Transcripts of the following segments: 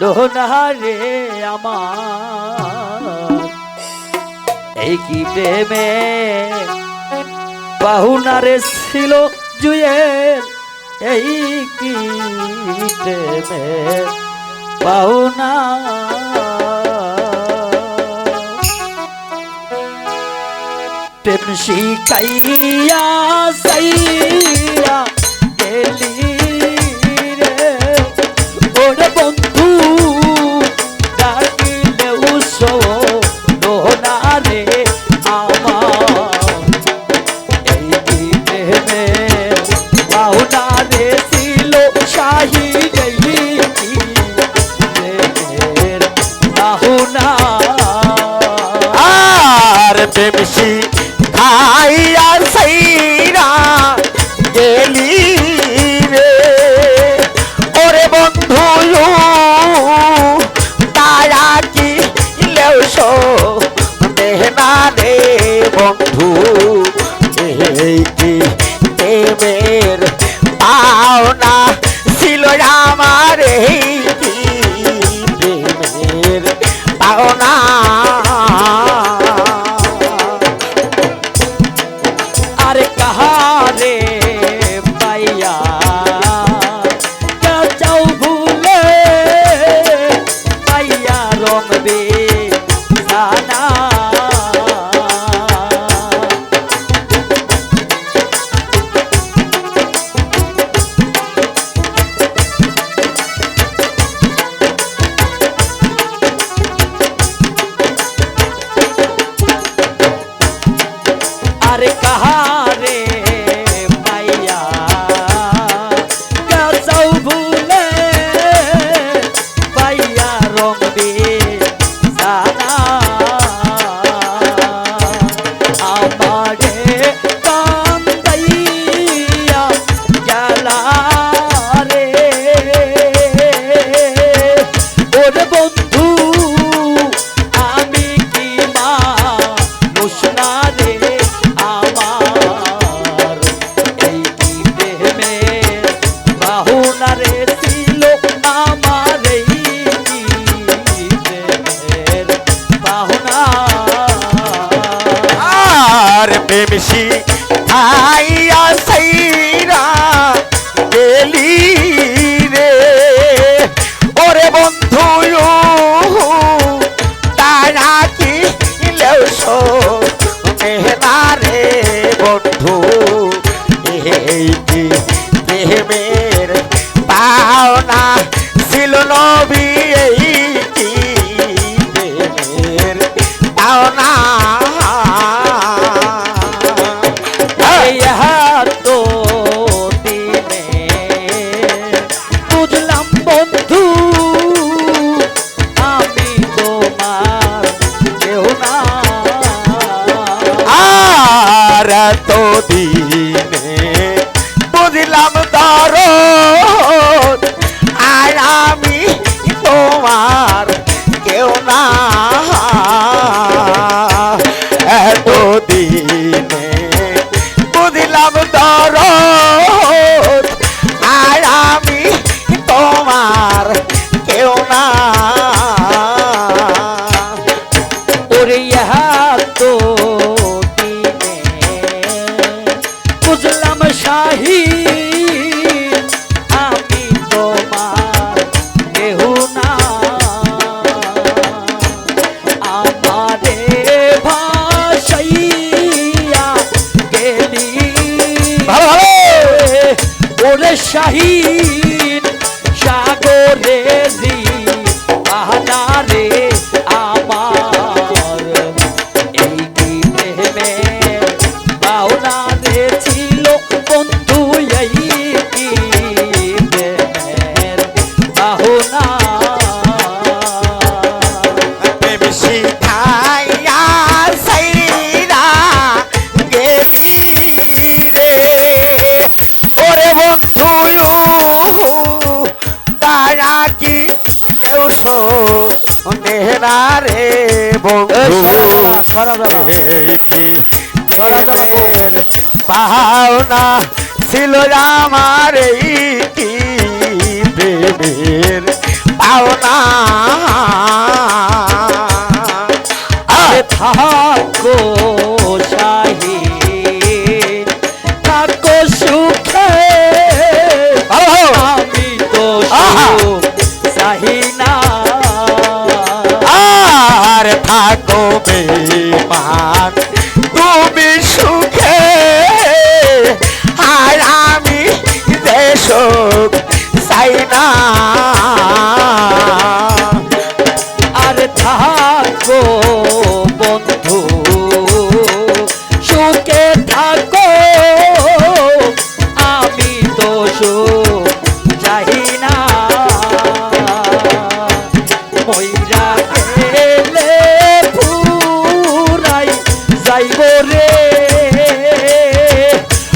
দোহনারে আমার। এই কি প্রেমে বাহুনারে ছিল জুয়েল এই কি প্রেমে বাহুনা? প্রেম শিকাইয়া সাইয়া গেলি আর প্রেমসি খাইয়া সাইরা গেলি রে। ওরে বন্ধু তারা কি লেউসো দেহনা রে বন্ধু, এই কি প্রেমের পাওনা? আর প্রেমসি খাইয়া সাইরা গেলি রে। ওরে বন্ধু তারা কি রে বন্ধু? এই প্রেমের পাওনা ছিল নবী, এই কি প্রেমের পাওনা? আর তো দিনে বুঝলাম তার আর আমি তোমার বুঝলাম আমি তোমার কেহ না। আমারে ভাসাইয়া গেলি। ভালো ভালো। ওরে শাহীন সাগরে দি আছো নেহরারে বন্ধু। পাওনা ছিল আমার এই প্রেমের পাওনা।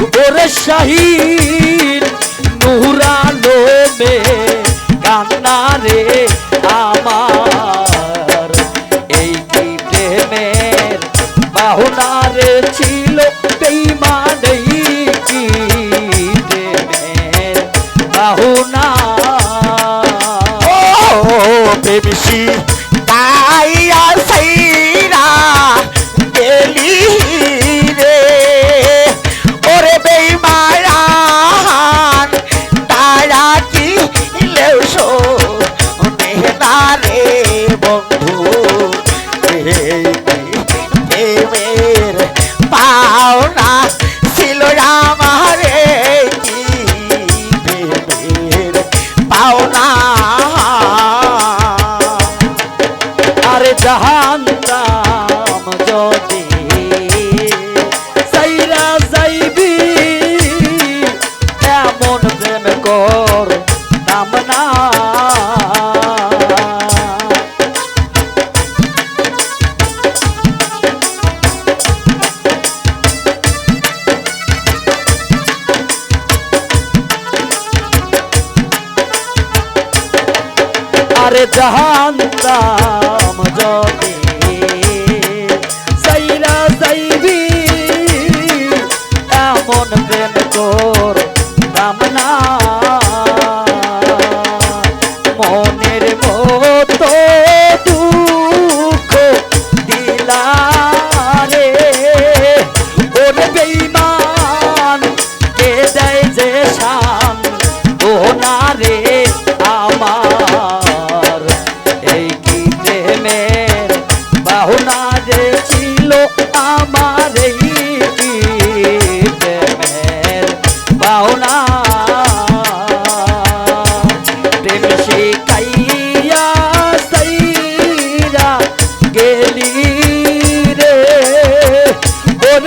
ওরে শাহীর নুরালো মে কান্না রে। দাও না আরে জাহান্নাম যদি সাইরা যাইবি এমন প্রেম কর নাম না। আরে জাহান যত মাঝে ছিল আমার বাউনা প্রেম শিখাইয়া সৈরা গেলি রে। ওর